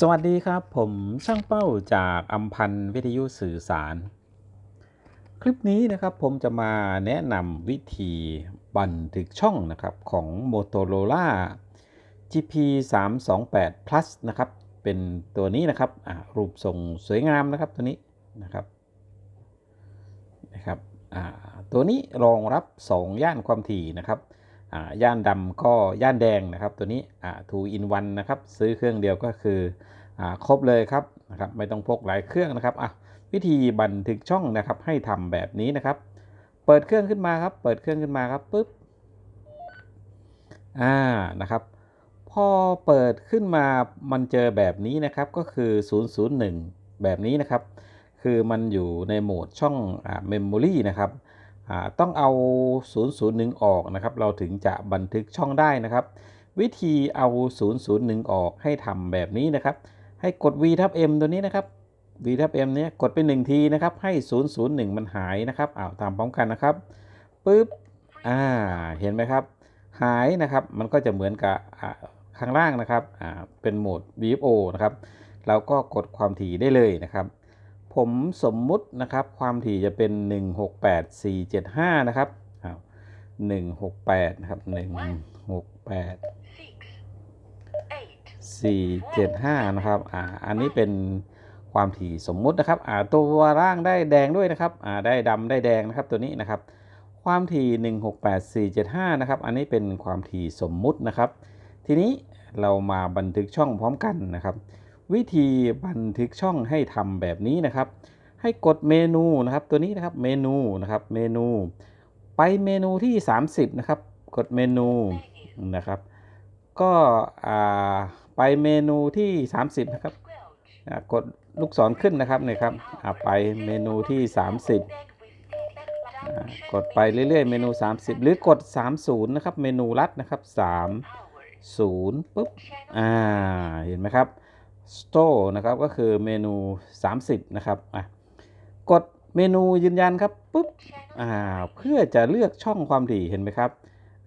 สวัสดีครับ ผมช่างเป้าจากอัมพันธ์วิทยุสื่อสาร คลิปนี้นะครับผมจะมาแนะนำวิธีบันทึกช่องนะครับของ Motorola GP 3 2 8 Plus นะครับ เป็นตัวนี้นะครับรูปทรงสวยงามนะครับตัวนี้นะครับนะครับตัวนี้รองรับ 2 ย่านความถี่นะครับ ย่านดำก็ย่านแดงนะครับ ตัวนี้อ่า two in one นะครับ ซื้อเครื่องเดียวก็คืออครบเลยครับนะครับ ไม่ต้องพกหลายเครื่องนะครับอะวิธีบันทึกช่องนะครับ ให้ทำแบบนี้นะครับ เปิดเครื่องขึ้นมาครับ เปิดเครื่องขึ้นมาครับปุ๊บอ่านะครับ พอเปิดขึ้นมามันเจอแบบนี้นะครับก็คือ 001 แบบนี้นะครับ คือมันอยู่ในโหมดช่องอ่า memory นะครับ ต้องเอา 001 ออกนะครับ เราถึงจะบันทึกช่องได้นะครับ วิธีเอา 001 ออกให้ทำแบบนี้นะครับ ให้กด V ทับ M ตัวนี้นะครับ V ทับ M เนี้ยกดไป1ทีนะครับ ให้ 001 มันหายนะครับอ้าวตามพร้อมกันนะครับปึ๊บอ่าเห็นไหมครับ หายนะครับ มันก็จะเหมือนกับข้างล่างนะครับอ่าเป็นโหมด VFO นะครับ เราก็กดความถี่ได้เลยนะครับ ผมสมมุตินะครับความถี่จะเป็น 168475 นะครับ168 นะครับ 168 475 นะครับอ่าอันนี้เป็นความถี่สมมุตินะครับอ่าตัวร่างได้แดงด้วยนะครับอ่าได้ดำได้แดงนะครับตัวนี้นะครับ ความถี่ 168475 นะครับ อันนี้เป็นความถี่สมมุตินะครับ ทีนี้เรามาบันทึกช่องพร้อมกันนะครับ วิธีบันทึกช่องให้ทำแบบนี้นะครับ ให้กดเมนูนะครับ ตัวนี้นะครับเมนูนะครับเมนู ไปเมนูที่ 30 นะครับ กดเมนูนะครับ ก็อ่าไปเมนูที่ 30 นะครับกดลูกศรขึ้นนะครับเนี่ยครับอ่าไปเมนูที่ 30 กดไปเรื่อยๆ เมนู 30 หรือกด 30 นะครับ เมนูลัดนะครับ 30ปุ๊บอ่าเห็นไหมครับ store นะครับก็คือเมนู 30 นะครับอะกดเมนูยืนยันครับปุ๊บอ่าเพื่อจะเลือกช่องความถี่เห็นไหมครับ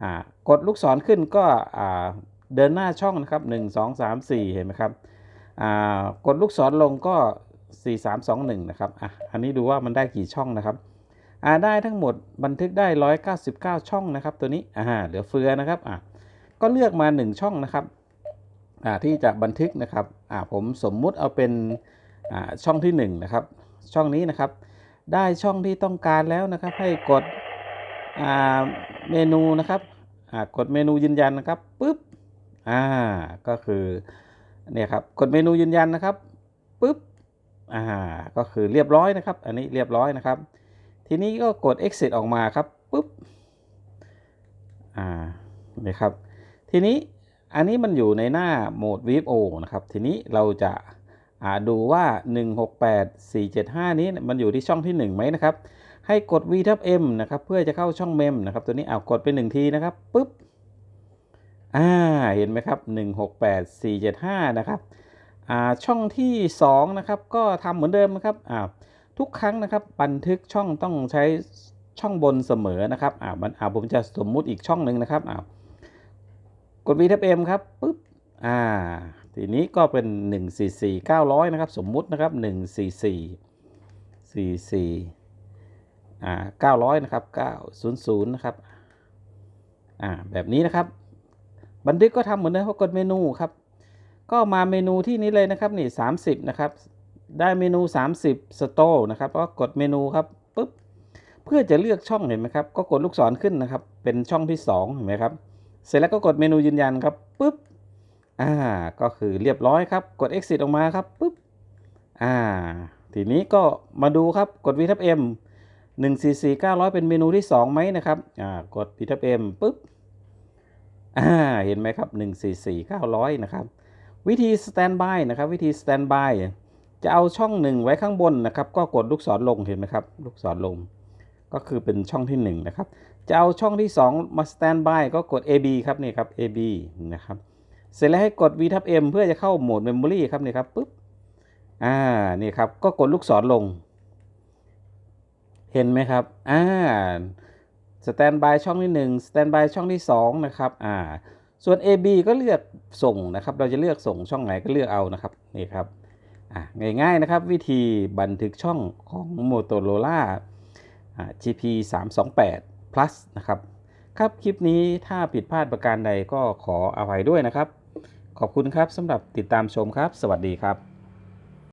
อ่ากดลูกศรขึ้นก็อ่าเดินหน้าช่องนะครับ 1 2 3 4 เห็นไหมครับอ่ากดลูกศรลงก็ 4 3 2 1 นะครับอะอันนี้ดูว่ามันได้กี่ช่องนะครับอ่าได้ทั้งหมดบันทึกได้ 199 ช่องนะครับ ตัวนี้อ่าเหลือเฟือนะครับอะก็เลือกมา 1 ช่องนะครับ ที่จะบันทึกนะครับผมสมมุติเอาเป็นช่องที่1นะครับช่องนี้นะครับ ได้ช่องที่ต้องการแล้วนะครับ ให้กดเมนูนะครับกดเมนูยืนยันนะครับปุ๊บอ่าก็คือเนี่ยครับกดเมนูยืนยันนะครับปุ๊บอ่าก็คือเรียบร้อยนะครับ อันนี้เรียบร้อยนะครับ ทีนี้ก็กด exit ออกมาครับปุ๊บอ่านี่ยครับ ทีนี้ อันนี้มันอยู่ในหน้าโหมด VFO นะครับ ทีนี้เราจะอ่าดูว่า 168475 นี้มันอยู่ที่ช่องที่ 1 ไหมนะครับ ให้กด V ทับ M นะครับ เพื่อจะเข้าช่องเมมนะครับ ตัวนี้เอากดไป1ทีนะครับปุ๊บ อ่า เห็นไหมครับ 168475 นะครับ อ่า ช่องที่ 2 นะครับ ก็ทำเหมือนเดิมนะครับ อ่า ทุกครั้งนะครับ บันทึกช่องต้องใช้ช่องบนเสมอนะครับ อ่ามันอ่าผมจะสมมุติอีกช่องหนึ่งนะครับ อ่า กด V ทับ M ครับปุ๊บอ่าทีนี้ก็เป็น 144 900 นะครับ สมมุตินะครับ 144 44อ่า900 นะครับ 900 นะครับอ่าแบบนี้นะครับ บันทึกก็ทำเหมือนเดิมเพราะกดเมนูครับ ก็มาเมนูที่นี้เลยนะครับนี่ 30 นะครับ ได้เมนู 30 Store นะครับก็กดเมนูครับปุ๊บเพื่อจะเลือกช่องเห็นไหมครับ ก็กดลูกศรขึ้นนะครับ เป็นช่องที่ 2 เห็นไหมครับ เสร็จแล้วก็กดเมนูยืนยันครับปุ๊บอ่าก็คือเรียบร้อยครับ กด exit ออกมาครับปุ๊บอ่าทีนี้ก็มาดูครับกด V ทับ M 144 900 เป็นเมนูที่ 2 ไหมนะครับอ่ากด V ทับ M ปุ๊บอ่าเห็นไหมครับ 144 900 นะครับ วิธี standby นะครับ วิธี standby จะเอาช่องหนึ่งไว้ข้างบนนะครับ ก็กดลูกศรลงเห็นไหมครับ ลูกศรลง ก็คือเป็นช่องที่1นะครับ จะเอาช่องที่ 2 มา standby ก็กด AB ครับนี่ครับ AB นะครับ เสร็จแล้วให้กด V ทับ M เพื่อจะเข้าโหมด Memory ครับนี่ครับปุ๊บ อ่า นี่ครับ ก็กดลูกศรลง เห็นไหมครับ อ่า สแตนบายช่องที่1สแตนบายช่องที่ 2 นะครับ อ่า ส่วน AB ก็เลือกส่งนะครับ เราจะเลือกส่งช่องไหนก็เลือกเอานะครับ นี่ครับ อะง่ายๆนะครับ วิธีบันทึกช่องของ Motorola อ่า GP 3 2 8 plus นะครับ ครับคลิปนี้ถ้าผิดพลาดประการใดก็ขออภัยด้วยนะครับ ขอบคุณครับสำหรับติดตามชมครับ สวัสดีครับ